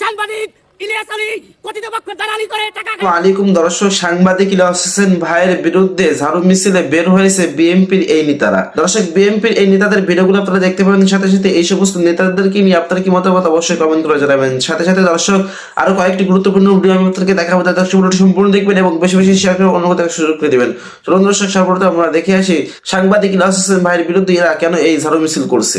সাংবাদিক ইলিয়াস আলী কথিত পক্ষ দালালি করে টাকা খায়। আলাইকুম দর্শক সাংবাদিক ইলিয়াস হোসেন ভাইয়ের বিরুদ্ধে ঝাড়ু মিছিলে বের হয়েছে বিএনপির এই নেতারা। দর্শক বিএনপির এই নেতাদের ভিডিওগুলো আপনারা দেখতে পাবেন সাথে সাথে এই সমস্ত নেতাদেরকে নিয়ে আপনার কি মতামত অবশ্যই কমেন্ট করে জানাবেন। সাথে সাথে দর্শক আরও কয়েকটি গুরুত্বপূর্ণ ভিডিও আমি আপনাদেরকে দেখাবো তাদের দর্শক ভিডিওটি সম্পূর্ণ দেখবেন এবং বেশি বেশি শেয়ার করে অন্য কোথাও সুযোগ করে দিবেন। চলুন দর্শক সর্বপ্রথম আমরা দেখে আসি সাংবাদিক ইলিয়াস হোসেন ভাইয়ের বিরুদ্ধে এরা কেন এই ঝাড়ু মিছিল করছে।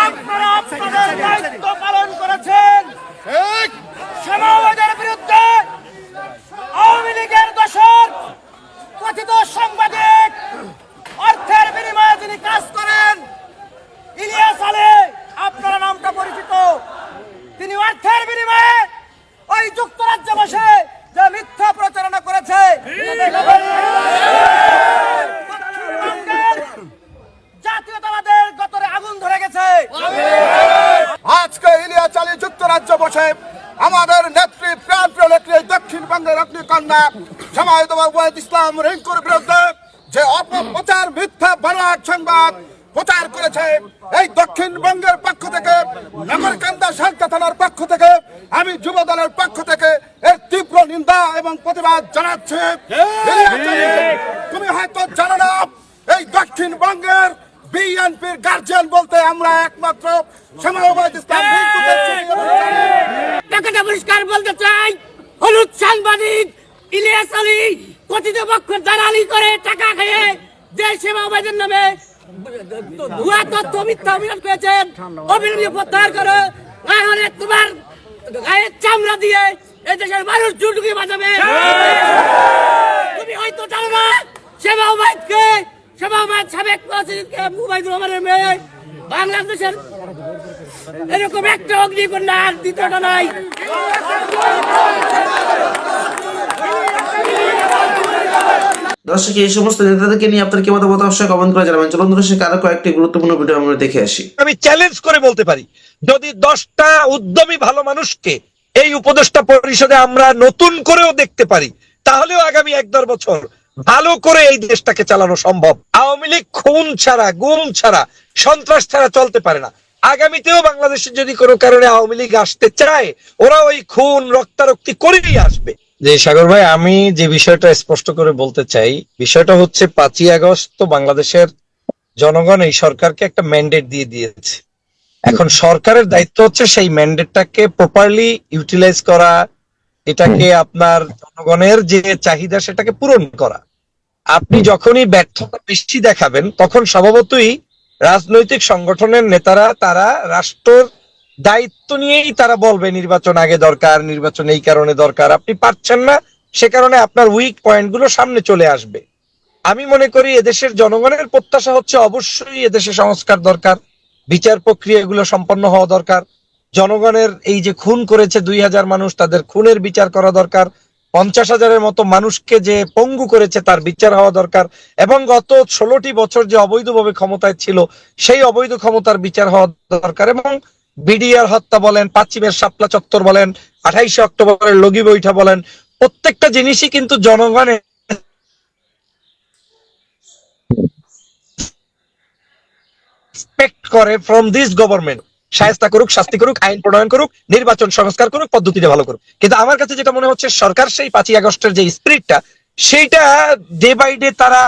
আপনারা আপনাদের দায়িত্ব পালন করেছেন সমাজের বিরুদ্ধে আওয়ামী লীগের দোষর কথিত সাংবাদিক অর্থের বিনিময়ে যিনি কাজ করেন ইলিয়াস আলী আপনার নামটা পরিচিত তিনি অর্থের বিনিময়ে ওই যুক্তরাজ্যে বসে যে মিথ্যা প্রচারণা করেছে পশ্চিমবঙ্গের জাতীয়তাবাদের গতরে আগুন ধরে গেছে আজকে ইলিয়াস আলী যুক্তরাজ্য বসে আমাদের নেত্রী প্রাণ প্রিয় নেত্রী দক্ষিণবঙ্গের অগ্নিকন্যা সমাহিত ওয়াহিদ ইসলাম রিঙ্কুর বিরুদ্ধে যে অপপ্রচার, মিথ্যা, বানোয়াট সংবাদ প্রচার করেছে এই দক্ষিণবঙ্গের পক্ষ থেকে, নগরকান্দা শান্তা থানার পক্ষ থেকে, আমি যুব দলের পক্ষ থেকে এর তীব্র নিন্দা এবং প্রতিবাদ জানাচ্ছি। তুমি হয়তো জানো না, এই দক্ষিণবঙ্গের বিএনপির গার্জিয়ান বলতে আমরা একমাত্র সমাজবাদ ইসলাম পরিষ্কার বলতে চাই, হলুদ সাংবাদিক ইলিয়াস আলী কথিত দালালি করে টাকা খেয়ে দেশ সেবা অবাধের নামে ভুয়া তথ্য মিথ্যা অভিযোগ পেয়েছেন। অবিলম্বে প্রত্যাহার নাহলে তোমার গায়ের চামড়া দিয়ে এই মানুষ জুটুকি বাজাবে। তুমি হয়তো জানো না, সেবা অবাধকে, সেবা অবাধ সাবেক প্রেসিডেন্টকে মুবাইদুর রহমানের মেয়ে বাংলাদেশের এরকম একটা অগ্নিকন্যা আর দ্বিতীয়টা নাই। দর্শক, এই সমস্ত নেতাদেরকে নিয়ে আপনার কি মতামত অবশ্যই কমেন্ট করে জানাবেন। চলুন দর্শক, আরও কয়েকটি গুরুত্বপূর্ণ ভিডিও আমরা দেখে আসি। আমি চ্যালেঞ্জ করে বলতে পারি, যদি দশটা উদ্যমী ভালো মানুষকে এই উপদেষ্টা পরিষদে আমরা নতুন করেও দেখতে পারি, তাহলেও আগামী এক দেড় বছর ভালো করে এই দেশটাকে চালানো সম্ভব। আওয়ামী লীগ খুন ছাড়া, গুম ছাড়া, সন্ত্রাস ছাড়া চলতে পারে না। আগামীতেও বাংলাদেশে যদি কোনো কারণে আওয়ামী লীগ আসতে চায়, ওরা ওই খুন, রক্তারক্তি করেই আসবে। যে সাগর ভাই আমি যে বিষয়টা স্পষ্ট করে বলতে চাই বিষয়টা হচ্ছে পাঁচই আগস্ট তো বাংলাদেশের জনগণ এই সরকারকে একটা ম্যান্ডেট দিয়ে দিয়েছে। এখন সরকারের দায়িত্ব হচ্ছে সেই ম্যান্ডেটটাকে প্রপারলি ইউটিলাইজ করা এটাকে আপনার জনগণের যে চাহিদা সেটাকে পূরণ করা। আপনি যখনই ব্যর্থতা বেশি দেখাবেন তখন স্বভাবতই রাজনৈতিক সংগঠনের নেতারা তারা রাষ্ট্রের দায়িত্ব নিয়েই তারা বলবে নির্বাচন আগে দরকার, নির্বাচন এই কারণে দরকার। আপনি পারছেন না, সে কারণে আপনার উইক পয়েন্টগুলো সামনে চলে আসবে। আমি মনে করি এদেশের জনগণের প্রত্যাশা হচ্ছে অবশ্যই এদেশে সংস্কার দরকার, বিচার প্রক্রিয়া এগুলো সম্পন্ন হওয়া দরকার। জনগণের এই যে খুন করেছে দুই হাজার মানুষ, তাদের খুনের বিচার করা দরকার। পঞ্চাশ হাজারের মতো মানুষকে যে পঙ্গু করেছে, তার বিচার হওয়া দরকার। এবং গত ষোলোটি বছর যে অবৈধভাবে ক্ষমতায় ছিল, সেই অবৈধ ক্ষমতার বিচার হওয়া দরকার। এবং বিডিআর হত্যা বলেন পাঁচিমের শাপলা চত্বর বলেন, আঠাইশে অক্টোবরের লগি বৈঠা বলেন, প্রত্যেকটা জিনিসই কিন্তু জনগণের করে ফ্রম দিস গভর্নমেন্ট শায়স্তা করুক, শাস্তি করুক, আইন প্রণয়ন করুক, নির্বাচন সংস্কার করুক, পদ্ধতিতে ভালো করুক। কিন্তু আমার কাছে যেটা মনে হচ্ছে, সরকার সেই পাঁচই আগস্টের যে স্পিরিটটা, সেইটা ডে বাই ডে তারা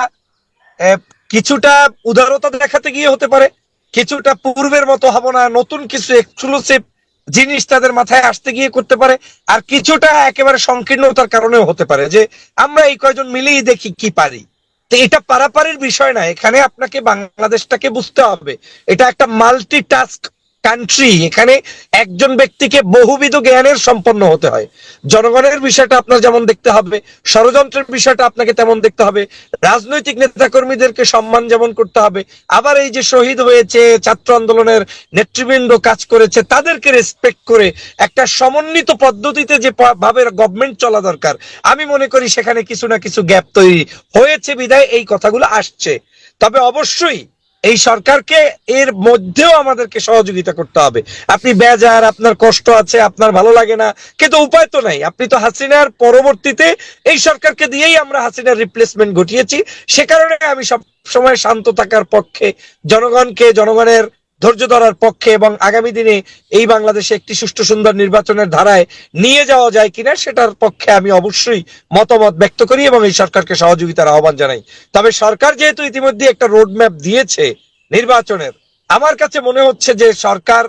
কিছুটা উদারতা দেখাতে গিয়ে হতে পারে। কিছুটা পূর্বের মতো হব না, নতুন কিছু এক্সক্লুসিভ জিনিস তাদের মাথায় আসতে গিয়ে করতে পারে, আর কিছুটা একেবারে সংকীর্ণতার কারণেও হতে পারে যে আমরা এই কয়জন মিলেই দেখি কি পারি। তো এটা পারাপারির বিষয় না, এখানে আপনাকে বাংলাদেশটাকে বুঝতে হবে। এটা একটা মাল্টি টাস্ক কান্ট্রি এখানে একজন ব্যক্তিকে বহুবিধ জ্ঞানের সম্পন্ন হতে হয়। জনগণের বিষয়টা আপনার যেমন দেখতে হবে, ষড়যন্ত্রের বিষয়টা আপনাকে তেমন দেখতে হবে, রাজনৈতিক নেতাকর্মীদেরকে সম্মান যেমন করতে হবে, আবার এই যে শহীদ হয়েছে, ছাত্র আন্দোলনের নেতৃবৃন্দ কাজ করেছে, তাদেরকে রেসপেক্ট করে একটা সমন্বিত পদ্ধতিতে যে ভাবে গভর্নমেন্ট চলা দরকার। আমি মনে করি সেখানে কিছু না কিছু গ্যাপ তৈরি হয়েছে বিদায় এই কথাগুলো আসছে। তবে অবশ্যই এই সরকারকে এর মধ্যেও আমাদেরকে সহযোগিতা করতে হবে। আপনি বেজার, আপনার কষ্ট আছে, আপনার ভালো লাগে না, কিন্তু উপায় তো নাই। আপনি তো হাসিনার পরবর্তীতে এই সরকারকে দিয়েই আমরা হাসিনার রিপ্লেসমেন্ট ঘটিয়েছি। সে কারণে আমি সব সময় শান্ত থাকার পক্ষে জনগণকে, জনগণের ধৈর্য ধরার পক্ষে এবং আগামী দিনে এই বাংলাদেশে একটি সুষ্ঠু সুন্দর নির্বাচনের ধারায় নিয়ে যাওয়া যায় কিনা সেটার পক্ষে আমি অবশ্যই মতামত ব্যক্ত করি এবং এই সরকারকে সহযোগিতার আহ্বান জানাই। তবে সরকার যেহেতু ইতিমধ্যে একটা রোড ম্যাপ দিয়েছে নির্বাচনের, আমার কাছে মনে হচ্ছে যে সরকার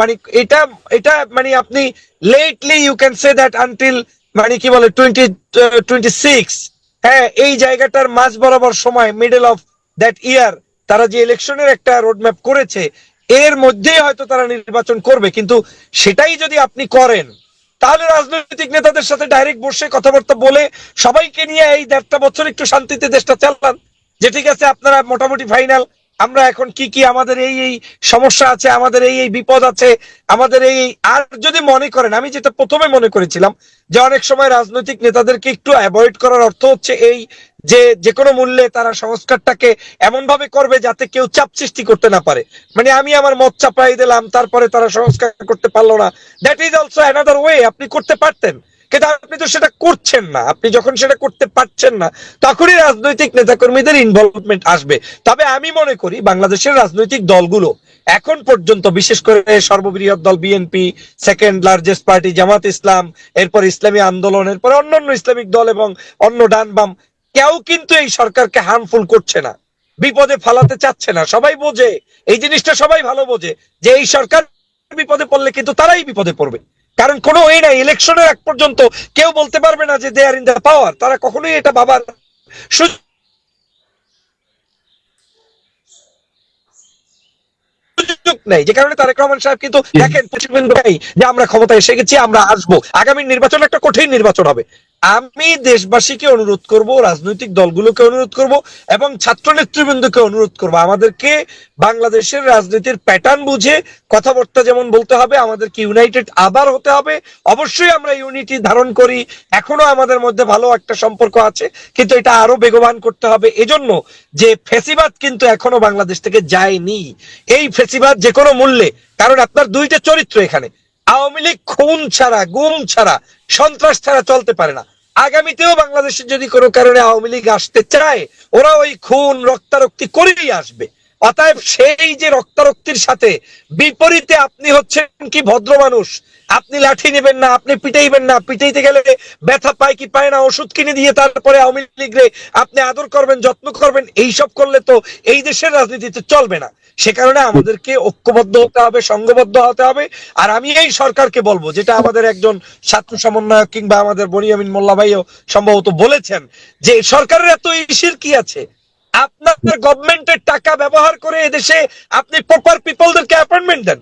মানে এটা এটা মানে আপনি lately you can say that until মানে কি বলে টোয়েন্টি টোয়েন্টি সিক্স হ্যাঁ এই জায়গাটার মাঝ বরাবর সময় মিডল অফ দ্যাট ইয়ার তারা যে ইলেকশনের একটা রোডম্যাপ করেছে, এর মধ্যে হয়তো তারা নির্বাচন করবে। কিন্তু সেটাই যদি আপনি করেন, তাহলে রাজনৈতিক নেতাদের সাথে ডাইরেক্ট বসে কথাবার্তা বলে সবাইকে নিয়ে এই দেড়টা বছর একটু শান্তিতে দেশটা চালান। যে ঠিক আছে, আপনারা মোটামুটি ফাইনাল আমরা এখন কি কি আমাদের এই এই সমস্যা আছে, আমাদের এই এই বিপদ আছে, আমাদের এই আর যদি মনে করেন, আমি যেটা প্রথমে মনে করেছিলাম যে অনেক সময় রাজনৈতিক নেতাদেরকে একটু অ্যাভয়েড করার অর্থ হচ্ছে এই যে যে কোনো মূল্যে তারা সংস্কারটাকে এমন ভাবে করবে যাতে কেউ চাপ সৃষ্টি করতে না পারে। মানে আমি আমার মত চাপাই দিলাম, তারপরে তারা সংস্কার করতে পারল না। That is also another way আপনি করতে পারতেন। কিন্তু আপনি তো সেটা করছেন না। আপনি যখন সেটা করতে পারছেন না, তখনই রাজনৈতিক নেতাকর্মীদের ইনভলভমেন্ট আসবে। তবে আমি মনে করি বাংলাদেশের রাজনৈতিক দলগুলো এখন পর্যন্ত, বিশেষ করে সর্ববৃহৎ দল BNP second largest party Jamaat Islam, এরপর ইসলামী আন্দোলন, এরপর অন্যান্য ইসলামিক দল এবং অন্য ডান বাম, কেউ কিন্তু এই সরকারকে হার্মফুল করছে না। বিপদে ফালাতে চাচ্ছে না। সবাই বোঝে, এই জিনিসটা সবাই ভালো বোঝে যে এই সরকার বিপদে পড়লে কিন্তু তারাই বিপদে পড়বে। কারণ কোনো ওই নাই, ইলেকশনের এক পর্যন্ত কেউ বলতে পারবে না যে দে আর ইন দ্য পাওয়ার তারা কখনোই এটা বাবার সুযোগ নেই। যে কারণে তারেক রহমান সাহেব কিন্তু দেখেন যে আমরা ক্ষমতায় এসে গেছি, আমরা আসব। আগামী নির্বাচন একটা কঠিন নির্বাচন হবে। আমি দেশবাসীকে অনুরোধ করব, রাজনৈতিক দলগুলোকে অনুরোধ করব এবং ছাত্র নেতৃবৃন্দকে অনুরোধ করব। আমাদেরকে বাংলাদেশের রাজনীতির প্যাটার্ন বুঝে কথাবার্তা যেমন বলতে হবে, আমাদেরকে ইউনাইটেড আবার হতে হবে। অবশ্যই আমরা ইউনিটি ধারণ করি। এখনও আমাদের মধ্যে ভালো একটা সম্পর্ক আছে, কিন্তু এটা আরও বেগবান করতে হবে। এজন্য যে ফেসিবাদ কিন্তু এখনও বাংলাদেশ থেকে যায়নি। এই ফেসিবাদ যে কোনো মূল্যে, কারণ আপনার দুইটা চরিত্র এখানে। আওয়ামী লীগ খুন ছাড়া, গুম ছাড়া, সন্ত্রাস ছাড়া চলতে পারে না। আগামীতেও বাংলাদেশে যদি কোনো কারণে আওয়ামী লীগ আসতে চায়, ওরা ওই খুন, রক্তারক্তি করেই আসবে। অতএব সেই যে রক্তারক্তির সাথে বিপরীতে আপনি হচ্ছেন কি ভদ্র মানুষ, আপনি লাঠি নেবেন না, আপনি পিটাইবেন না, পিটাইতে গেলে ব্যথা পায় কি পায় না, ওষুধ কিনে দিয়ে তারপরে আওয়ামী লীগরে আপনি আদর করবেন, যত্ন করবেন, এইসব করলে তো এই দেশের রাজনীতিতে চলবে না। সে কারণে আমাদেরকে ঐক্যবদ্ধ হতে হবে, সংঘবদ্ধ হতে হবে। আর আমি এই সরকারকে বলব, যেটা আমাদের একজন ছাত্র সমন্বয়ক কিংবা আমাদের বনিয়ামিন মোল্লা ভাইও সম্ভবত বলেছেন, যে সরকারের এত ইসির কি আছে? আপনার গভর্নমেন্টের টাকা ব্যবহার করে এদেশে আপনি প্রপার পিপলদেরকে অ্যাপয়েন্টমেন্ট দেন।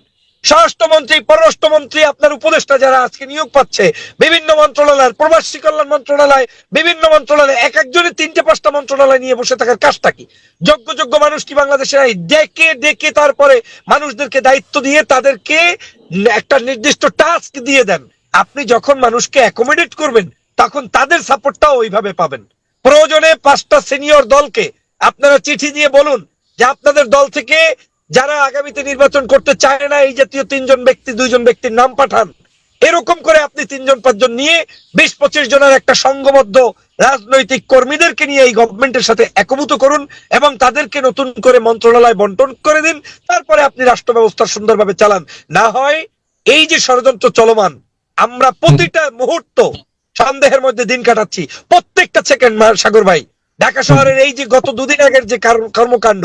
স্বরাষ্ট্রমন্ত্রী, পররাষ্ট্রমন্ত্রী, আপনার উপদেষ্টা যারা আজকে নিয়োগ পাচ্ছে, বিভিন্ন মন্ত্রণালয় প্রবাসী কল্যাণ মন্ত্রণালয়, বিভিন্ন মন্ত্রণালয়, এক একজনের তিনটে পাঁচটা মন্ত্রণালয় নিয়ে বসে থাকার কাজটা কি? যোগ্য যোগ্য মানুষ কি বাংলাদেশে নাই? ডেকে ডেকে তারপরে মানুষদেরকে দায়িত্ব দিয়ে তাদেরকে একটা নির্দিষ্ট টাস্ক দিয়ে দেন। আপনি যখন মানুষকে অ্যাকোমোডেট করবেন, তখন তাদের সাপোর্টটাও ওইভাবে পাবেন। প্রয়োজনে পাঁচটা সিনিয়র দলকে আপনারা চিঠি দিয়ে বলুন যে আপনাদের দল থেকে যারা আগামীতে নির্বাচন করতে চায় না, এই জাতীয় তিনজন ব্যক্তি, দুইজন ব্যক্তির নাম পাঠান। এরকম করে আপনি তিনজন, পাঁচজন নিয়ে বিশ, পঁচিশ জনের একটা সংঘবদ্ধ রাজনৈতিক কর্মীদেরকে নিয়ে এই গভর্নমেন্টের সাথে একভূত করুন এবং তাদেরকে নতুন করে মন্ত্রণালয় বন্টন করে দিন। তারপরে আপনি রাষ্ট্র ব্যবস্থা সুন্দরভাবে চালান। না হয় এই যে ষড়যন্ত্র চলমান, আমরা প্রতিটা মুহূর্ত সন্দেহের মধ্যে দিন কাটাচ্ছি। প্রত্যেকটা সেকেন্ড সাগর ভাই। ঢাকা শহরের এই যে গত দুদিন আগের যে কর্মকাণ্ড,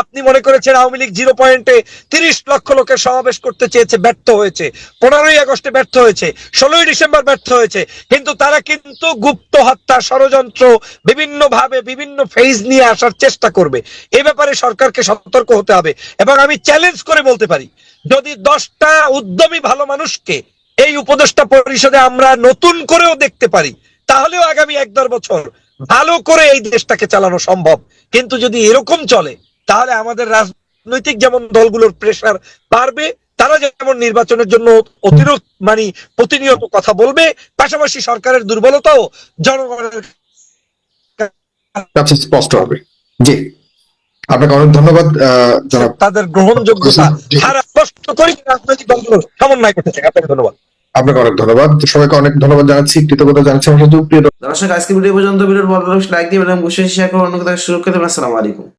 আপনি মনে করেছেন আওয়ামী লীগ জিরো পয়েন্টে তিরিশ লক্ষ লোকের সমাবেশ করতে চেয়েছে, ব্যর্থ হয়েছে। পনেরোই আগস্টে ব্যর্থ হয়েছে, ষোলোই ডিসেম্বর ব্যর্থ হয়েছে। কিন্তু তারা কিন্তু গুপ্ত হত্যা ষড়যন্ত্র বিভিন্ন ভাবে বিভিন্ন ফেজ নিয়ে আসার চেষ্টা করবে। এ ব্যাপারে সরকারকে সতর্ক হতে হবে। এবং আমি চ্যালেঞ্জ করে বলতে পারি, যদি দশটা উদ্যমী ভালো মানুষকে এই উপদেষ্টা পরিষদে আমরা নতুন করেও দেখতে পারি, তাহলেও আগামী এক দেড় বছর ভালো করে এই দেশটাকে চালানো সম্ভব। কিন্তু যদি এরকম চলে তাহলে আমাদের রাজনৈতিক যেমন দলগুলোর প্রেসার বাড়বে তারা যেমন নির্বাচনের জন্য অতিরিক্ত মানে প্রতিনিয়ত কথা বলবে পাশাপাশি সরকারের দুর্বলতাও জনগণের কাছে স্পষ্ট হবে। জি। আপনাকে অনেক ধন্যবাদ তাদের গ্রহণযোগ্যতা। সারা কষ্ট করি রাজনৈতিক দলগুলো সমন্বয় করতে চাই। আপনাকে ধন্যবাদ। আপনাকে অনেক ধন্যবাদ। সবাইকে অনেক ধন্যবাদ জানাচ্ছি, কৃতজ্ঞতা জানাচ্ছি আমার সাথে। প্রিয় দর্শক আজকে ভিডিও পর্যন্ত, ভিডিওর ভালো লাগলে লাইক দিবেন এবং অবশ্যই শেয়ার করুন। অন্য কথা শুরু আসসালামু আলাইকুম।